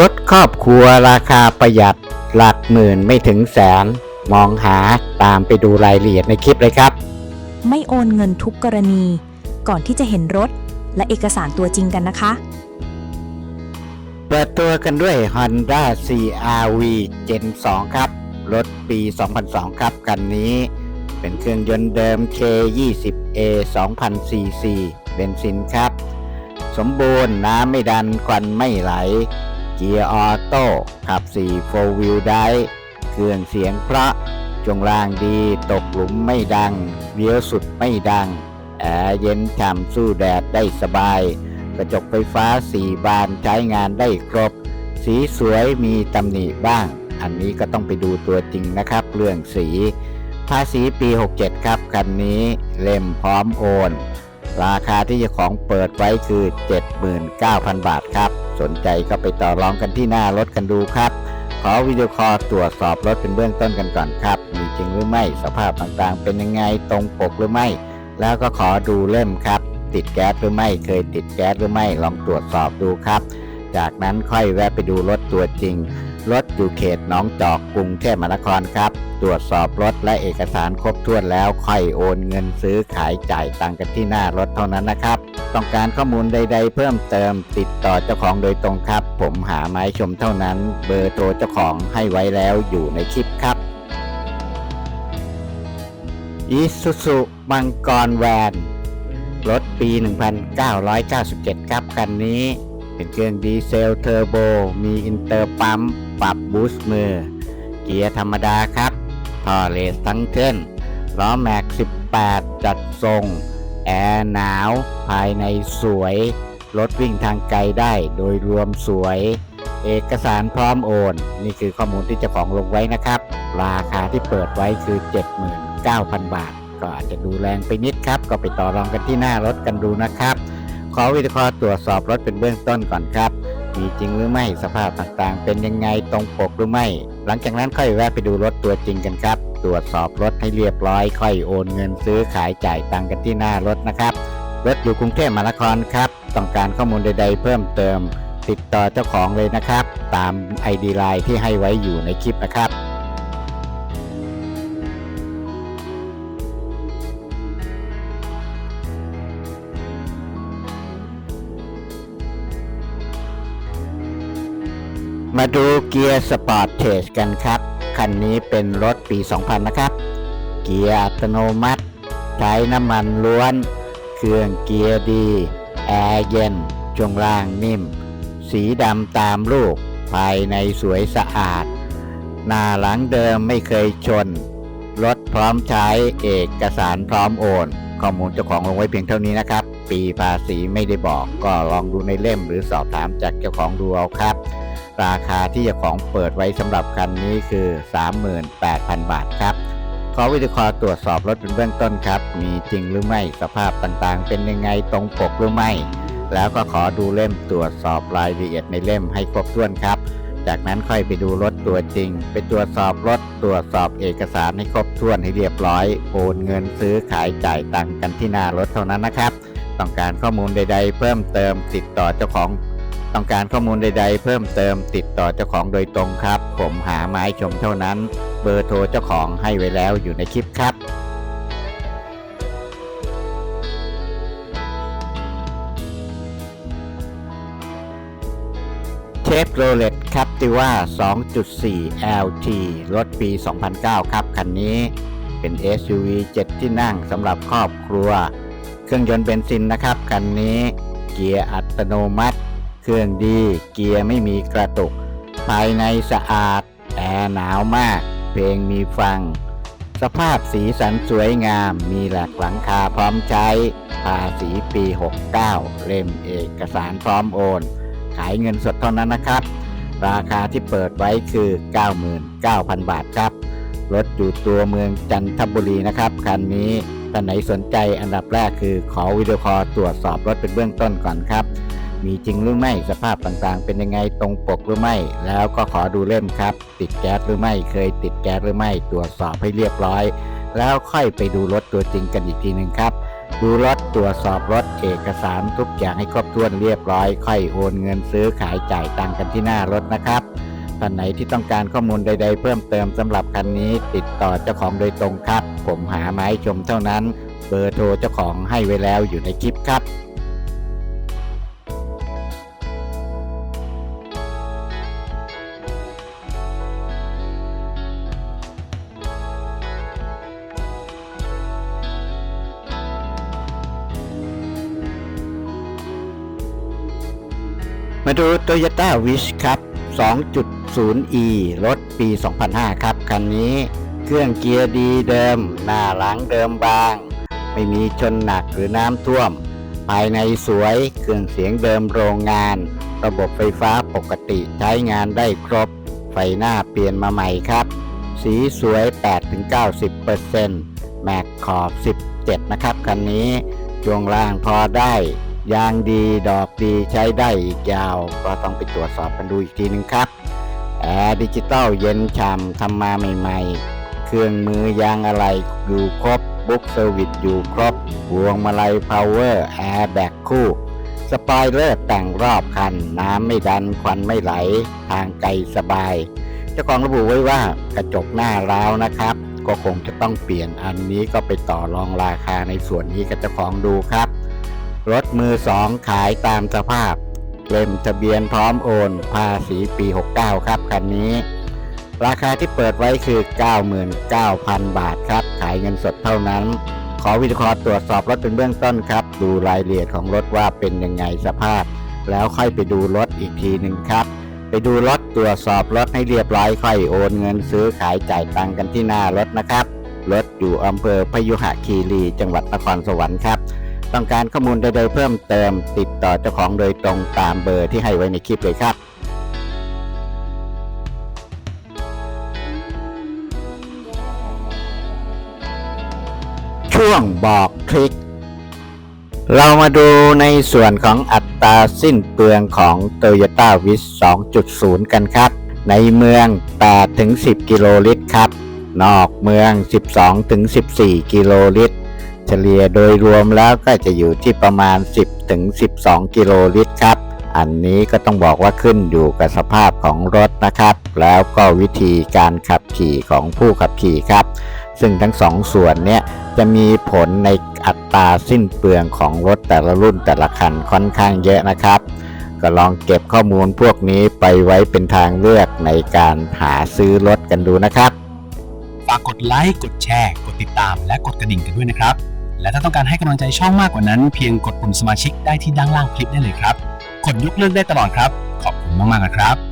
รถครอบครัวราคาประหยัดหลักหมื่นไม่ถึงแสน มองหาตามไปดูรายละเอียดในคลิปเลยครับ ไม่โอนเงินทุกกรณี ก่อนที่จะเห็นรถและเอกสารตัวจริงกันนะคะ เปิดตัวกันด้วย Honda CRV Gen 2 ครับ รถปี 2002 ครับคันนี้ เป็นเครื่องยนต์เดิม K20A 2000 cc เบนซินครับ สมบูรณ์น้ำไม่ดันควันไม่ไหล เกียร์ออโต้ขับ4 4 wheel drive เครื่องเสียงเพราะจงล่างดีตกหลุมไม่ดังเลี้ยวสุดไม่ดัง แอร์เย็นฉ่ำสู้แดดได้สบาย กระจกไฟฟ้า 4 บานใช้งานได้ครบ สีสวยมีตำหนิบ้าง อันนี้ก็ต้องไปดูตัวจริงนะครับ เรื่องสี ภาษีปี 67 ครับ คันนี้เล่มพร้อมโอน ราคาที่เจ้าของเปิดไว้คือ 79,000 บาทครับ สนใจก็ไปต่อรองกันที่หน้ารถกันดูครับ ขอวิดีโอคอลตรวจสอบรถเป็นเบื้องต้นกันก่อนครับ มีจริงหรือไม่สภาพต่างๆ เป็นยังไงตรงปกหรือไม่ แล้วก็ขอดูเล่มครับ ติดแก๊สหรือไม่เคยติดแก๊สหรือไม่ลองตรวจสอบดูครับ จากนั้นค่อยแวะไปดูรถตัวจริง รถอยู่เขตหนองจอกกรุงเทพมหานครครับ ตรวจสอบรถและเอกสารครบถ้วนแล้วค่อยโอนเงินซื้อขายจ่ายตังกันที่หน้ารถเท่านั้นนะครับ ต้องการข้อมูลใด ๆ เพิ่มเติมติดต่อเจ้าของโดยตรงครับ ผมหาไม้ชมเท่านั้น เบอร์โทรเจ้าของให้ไว้แล้วอยู่ในคลิปครับอีซูซูมังกรแวน รถปี 1997 ครับคันนี้ เป็นเครื่องดีเซลเทอร์โบ มีอินเตอร์ปั๊ม ปรับบูสต์มือ เกียร์ธรรมดาครับท่อเลสทั้งเท่นล้อแม็ก 18 จัดทรง แอร์หนาว ภายในสวย รถวิ่งทางไกลได้โดยรวมสวย เอกสารพร้อมโอน นี่คือข้อมูลที่เจ้าของลงไว้นะครับ ราคาที่เปิดไว้คือ 79,000 บาท ก็อาจจะดูแรงไปนิดครับ ก็ไปต่อรองกันที่หน้ารถกันดูนะครับ อวิดีโอตรวจสอบรถเป็นเบื้องต้นก่อนครับ มีจริงหรือไม่สภาพต่างๆ เป็นยังไงตรงปกหรือไม่ หลังจากนั้นค่อยแวะไปดูรถตัวจริงกันครับ ตรวจสอบรถให้เรียบร้อย ค่อยโอนเงินซื้อขายจ่ายตังค์กันที่หน้ารถนะครับ รถอยู่กรุงเทพมหานครครับ ต้องการข้อมูลใด ๆ เพิ่มเติม ติดต่อเจ้าของเลยนะครับ ตาม ID ไลน์ที่ให้ไว้อยู่ในคลิปนะครับ มาดูเกียร์สปอร์ตเทสกันครับ คันนี้เป็นรถปี 2000 นะครับ เกียร์อัตโนมัติ ใช้น้ำมันล้วน เครื่องเกียร์ดี แอร์เย็น ช่วงล่างนิ่ม สีดำตามลูก ภายในสวยสะอาด หน้าหลังเดิมไม่เคยชน รถพร้อมใช้เอกสารพร้อมโอน ข้อมูลเจ้าของลงไว้เพียงเท่านี้นะครับ ปีภาษีไม่ได้บอกก็ลองดูในเล่มหรือสอบถามจากเจ้าของดูเอาครับ ราคาที่เจ้าของเปิดไว้สำหรับคันนี้คือ 38,000 บาทครับ ขอวิดีโอตรวจสอบรถเป็นเบื้องต้นครับ มีจริงหรือไม่สภาพต่างๆ เป็นยังไงตรงปกหรือไม่ แล้วก็ขอดูเล่มตรวจสอบรายละเอียดในเล่มให้ครบถ้วนครับ จากนั้นค่อยไปดูรถตัวจริง ไปตรวจสอบรถตรวจสอบเอกสารให้ครบถ้วนให้เรียบร้อยโอนเงินซื้อขายจ่ายตังกันที่หน้ารถเท่านั้นนะครับ ต้องการข้อมูลใด ๆ เพิ่มเติมติดต่อเจ้าของ ต้องการข้อมูลใด ๆ เพิ่มเติมติดต่อเจ้าของโดยตรงครับ ผมหาไม้ชมเท่านั้น เบอร์โทรเจ้าของให้ไว้แล้วอยู่ในคลิปครับเชฟโรเลตครับติว่า 2.4 LT รถปี 2009 ครับ คันนี้เป็น SUV 7 ที่นั่งสำหรับครอบครัว เครื่องยนต์เบนซินนะครับ คันนี้เกียร์อัตโนมัติ เครื่องดี เกียร์ไม่มีกระตุก ภายในสะอาดแอร์หนาวมาก เพลงมีฟัง สภาพสีสันสวยงาม มีหลักหลังคาพร้อมใช้ ภาษีปี 69 เล่มเอกสารพร้อมโอน ขายเงินสดเท่านั้นนะครับ ราคาที่เปิดไว้คือ 99,000 บาทครับ รถอยู่ตัวเมืองจันทบุรีนะครับ คันนี้ท่านไหนสนใจอันดับแรกคือขอวิดีโอคอลตรวจสอบรถเป็นเบื้องต้นก่อนครับ มีจริงหรือไม่สภาพต่างๆ เป็นยังไงตรงปกหรือไม่ แล้วก็ขอดูเล่มครับ ติดแก๊สหรือไม่เคยติดแก๊สหรือไม่ตรวจสอบให้เรียบร้อย แล้วค่อยไปดูรถตัวจริงกันอีกทีหนึ่งครับ ดูรถตรวจสอบรถเอกสารทุกอย่างให้ครบถ้วนเรียบร้อย ค่อยโอนเงินซื้อขายจ่ายตังค์กันที่หน้ารถนะครับท่านไหนที่ต้องการข้อมูลใด ๆ เพิ่มเติมสำหรับคันนี้ ติดต่อเจ้าของโดยตรงครับ ผมหาไม้ชมเท่านั้น เบอร์โทรเจ้าของให้ไว้แล้วอยู่ในคลิปครับ มาดู Toyota Wish ครับ 2.0e รถปี 2005 ครับ คันนี้เครื่องเกียร์ดีเดิม หน้าหลังเดิมบาง ไม่มีชนหนักหรือน้ำท่วม ภายในสวย เครื่องเสียงเดิมโรงงาน ระบบไฟฟ้าปกติใช้งานได้ครบ ไฟหน้าเปลี่ยนมาใหม่ครับ สีสวย 8-90%แม็กขอบ 17 นะครับ คันนี้ช่วงล่างพอได้ ยางดีดอกดีใช้ได้อีกยาว ก็ต้องไปตรวจสอบกันดูอีกทีหนึงครับ แอร์ดิจิตอลเย็นฉ่ำทำมาใหม่ๆ เครื่องมือยางอะไรอยู่ครบบุ๊กเซอร์วิสอยู่ครบพวงมาลัยพาวเวอร์แอร์แบกคู่สปอยเลอร์แต่งรอบคัน น้ำไม่ดันควันไม่ไหล ทางไกลสบาย เจ้าของระบุไว้ว่ากระจกหน้าร้าวนะครับ ก็คงจะต้องเปลี่ยนอันนี้ก็ไปต่อรองราคาในส่วนนี้กับเจ้าของดูครับ รถมือสองขายตามสภาพ เล่มทะเบียนพร้อมโอน ภาษีปี 69 ครับคันนี้ ราคาที่เปิดไว้คือ 99,000 บาทครับ ขายเงินสดเท่านั้น ขอวิเคราะห์ตรวจสอบรถเป็นเบื้องต้นครับ ดูรายละเอียดของรถว่าเป็นยังไงสภาพ แล้วค่อยไปดูรถอีกทีหนึ่งครับ ไปดูรถตรวจสอบรถให้เรียบร้อยค่อยโอนเงินซื้อขายจ่ายตังค์กันที่หน้ารถนะครับรถอยู่อำเภอพยุหคีรี จังหวัดนครสวรรค์ครับ ต้องการข้อมูลใดๆเพิ่มเติม ติดต่อเจ้าของโดยตรงตามเบอร์ที่ให้ไว้ในคลิปเลยครับช่วงบอกทริคเรามาดูในส่วนของอัตราสิ้นเปลืองของ Toyota w i s 2.0 กันครับ ในเมือง 8-10 กิโลลิตรครับ นอกเมือง 12-14 กิโลลิตร เฉลี่ยโดยรวมแล้วก็จะอยู่ที่ประมาณ 10-12 กิโลลิตรครับ อันนี้ก็ต้องบอกว่าขึ้นอยู่กับสภาพของรถนะครับ แล้วก็วิธีการขับขี่ของผู้ขับขี่ครับ ซึ่งทั้งสองส่วนเนี้ยจะมีผลในอัตราสิ้นเปลืองของรถแต่ละรุ่นแต่ละคันค่อนข้างเยอะนะครับ ก็ลองเก็บข้อมูลพวกนี้ไปไว้เป็นทางเลือกในการหาซื้อรถกันดูนะครับ ฝากกดไลค์ กดแชร์ กดติดตาม และกดกระดิ่งกันด้วยนะครับ และถ้าต้องการให้กำลังใจช่องมากกว่านั้น เพียงกดปุ่มสมาชิกได้ที่ด้านล่างคลิปได้เลยครับ กดยกเลิกได้ตลอดครับ ขอบคุณมากๆนะครับ